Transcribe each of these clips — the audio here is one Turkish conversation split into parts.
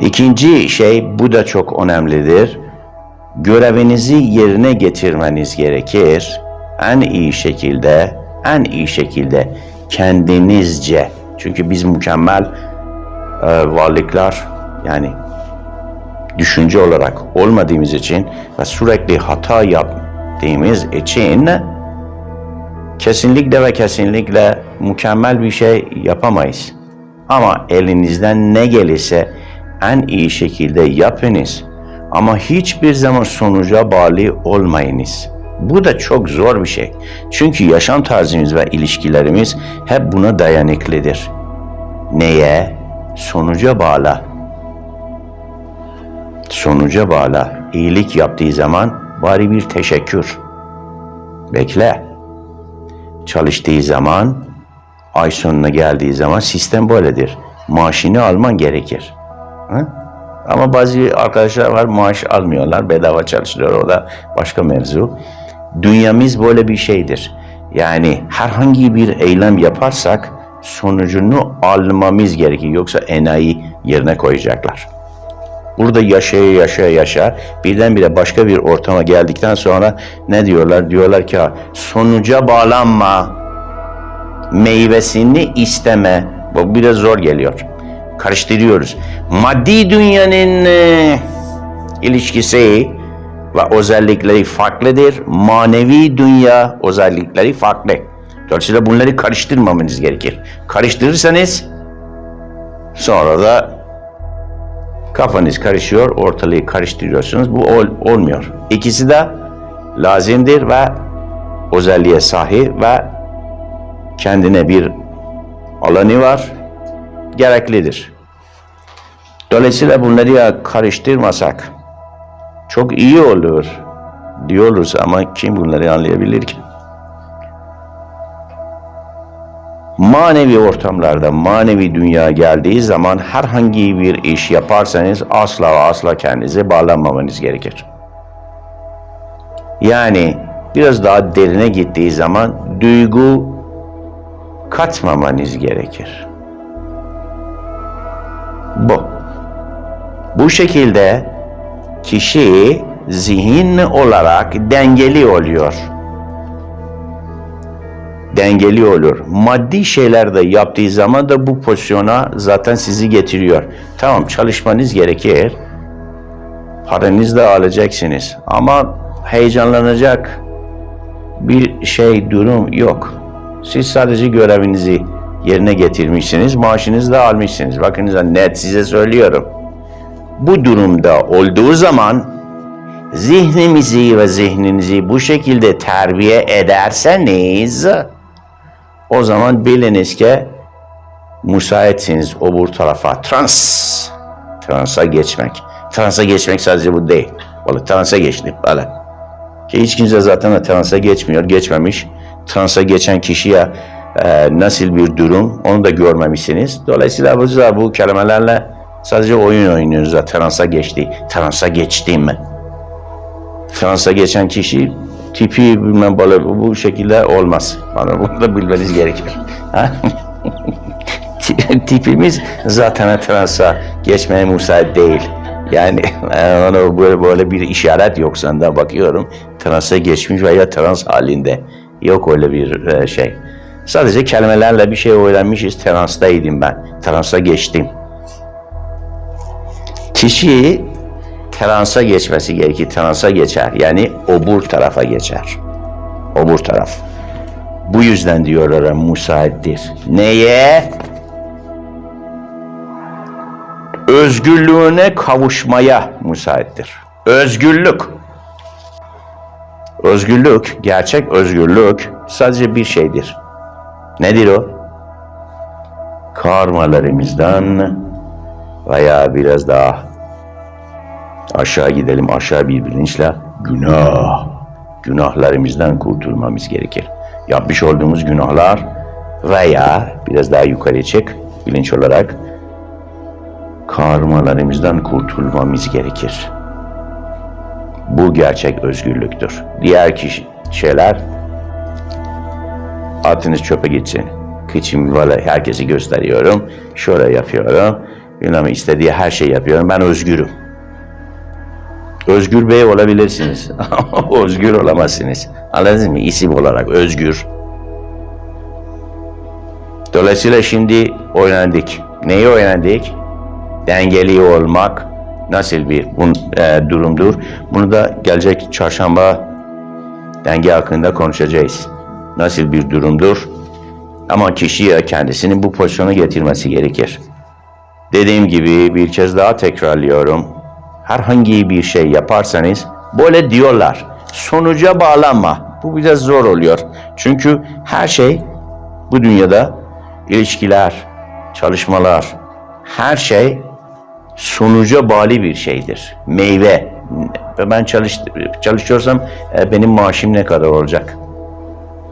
İkinci şey, bu da çok önemlidir. Görevinizi yerine getirmeniz gerekir. En iyi şekilde, en iyi şekilde kendinizce. Çünkü biz mükemmel e, varlıklar yani düşünce olarak olmadığımız için ve sürekli hata yaptığımız için kesinlikle ve kesinlikle mükemmel bir şey yapamayız. Ama elinizden ne gelirse en iyi şekilde yapınız. Ama hiçbir zaman sonuca bağlı olmayınız. Bu da çok zor bir şey. Çünkü yaşam tarzımız ve ilişkilerimiz hep buna dayanıklıdır. Neye? Sonuca bağlı. Sonuca bağlı. İyilik yaptığı zaman bari bir teşekkür. Bekle. Çalıştığı zaman, ay sonuna geldiği zaman sistem böyledir. Maaşını alman gerekir. Hı? Ama bazı arkadaşlar var maaş almıyorlar, bedava çalışıyorlar. O da başka mevzu. Dünyamız böyle bir şeydir. Yani herhangi bir eylem yaparsak sonucunu almamız gerekir. Yoksa enayi yerine koyacaklar. Burada yaşaya yaşaya yaşa birdenbire başka bir ortama geldikten sonra ne diyorlar? Diyorlar ki "Ha, sonuca bağlanma, meyvesini isteme. Bu biraz zor geliyor. Karıştırıyoruz. Maddi dünyanın e, ilişkisi ve özellikleri farklıdır. Manevi dünya özellikleri farklı. Dolayısıyla bunları karıştırmamanız gerekir. Karıştırırsanız sonra da kafanız karışıyor, ortalığı karıştırıyorsunuz. Bu ol, olmuyor. İkisi de lazımdır ve özelliğe sahip ve kendine bir alanı var, gereklidir. Dolayısıyla bunları ya karıştırmasak çok iyi olur diyoruz ama kim bunları anlayabilir ki? Manevi ortamlarda, manevi dünya geldiği zaman herhangi bir iş yaparsanız asla asla kendinize bağlanmamanız gerekir. Yani biraz daha derine gittiği zaman duygu katmamanız gerekir. Bu. Bu şekilde kişi zihin olarak dengeli oluyor. Dengeli olur. Maddi şeyler de yaptığı zaman da bu pozisyona zaten sizi getiriyor. Tamam çalışmanız gerekir. Paranızı da alacaksınız. Ama heyecanlanacak bir şey durum yok. Siz sadece görevinizi yerine getirmişsiniz, maaşınızı da almışsınız. Bakınız net size söylüyorum. Bu durumda olduğu zaman zihnimizi ve zihninizi bu şekilde terbiye ederseniz o zaman biliniz ki müsaitsiniz öbür tarafa trans transa geçmek. Transa geçmek sadece bu değil. Böyle transa geçtim böyle. Ki hiç kimse zaten transa geçmiyor, geçmemiş. Transa geçen kişiye e, nasıl bir durum onu da görmemişsiniz. Dolayısıyla bu, bu kelimelerle sadece oyun oynuyoruz. Transa geçti, transa geçtim? Transa geçen kişi tipi bilmem böyle bu şekilde olmaz. Bana bunu da bilmeniz gerekir. Tipimiz zaten transa geçmeye müsait değil. Yani e, ona böyle böyle bir işaret yok sende bakıyorum. Transa geçmiş veya trans halinde. Yok öyle bir e, şey. Sadece kelimelerle bir şey öğrenmişiz. Transtaydım ben. Transa geçtim. Kişi transa geçmesi gerekir. Transa geçer. Yani obur tarafa geçer. Obur taraf. Bu yüzden diyorlar müsaittir. Neye? Özgürlüğüne kavuşmaya müsaittir. Özgürlük. Özgürlük, gerçek özgürlük sadece bir şeydir. Nedir o? Karmalarımızdan veya biraz daha aşağı gidelim aşağı bir bilinçle günah günahlarımızdan kurtulmamız gerekir. Yapmış olduğumuz günahlar veya biraz daha yukarı çık bilinç olarak karmalarımızdan kurtulmamız gerekir. Bu gerçek özgürlüktür. Diğer kişi, şeyler atınız çöpe gitsin. Kıçım böyle herkesi gösteriyorum. Şöyle yapıyorum. Bilmem istediği her şey yapıyorum. Ben özgürüm. Özgür Bey olabilirsiniz. Ama özgür olamazsınız. Anladınız mı? İsim olarak özgür. Dolayısıyla şimdi öğrendik. Neyi öğrendik? Dengeli olmak nasıl bir bun, e, durumdur? Bunu da gelecek çarşamba denge hakkında konuşacağız. Nasıl bir durumdur? Ama kişiye kendisini bu pozisyona getirmesi gerekir. Dediğim gibi bir kez daha tekrarlıyorum. Herhangi bir şey yaparsanız böyle diyorlar. Sonuca bağlanma. Bu biraz zor oluyor. Çünkü her şey bu dünyada ilişkiler, çalışmalar, her şey sonuca bağlı bir şeydir. Meyve. Ve Ben çalış, çalışıyorsam e, benim maaşım ne kadar olacak?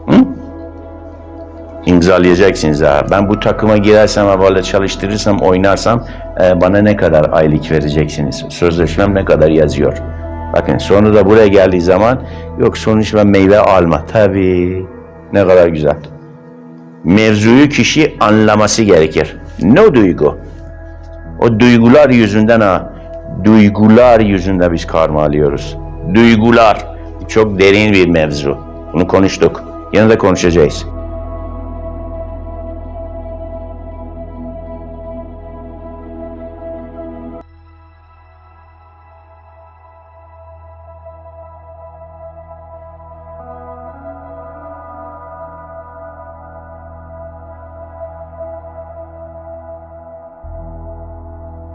Hı? İmzalayacaksınız ha. Ben bu takıma girersem, böyle çalıştırırsam, oynarsam e, bana ne kadar aylık vereceksiniz? Sözleşmem ne kadar yazıyor? Bakın sonra da buraya geldiği zaman yok sonuç ve meyve alma. Tabii ne kadar güzel. Mevzuyu kişi anlaması gerekir. Ne duygu? O duygular yüzünden ha, duygular yüzünden biz karma alıyoruz. Duygular çok derin bir mevzu. Bunu konuştuk. De konuşacağız.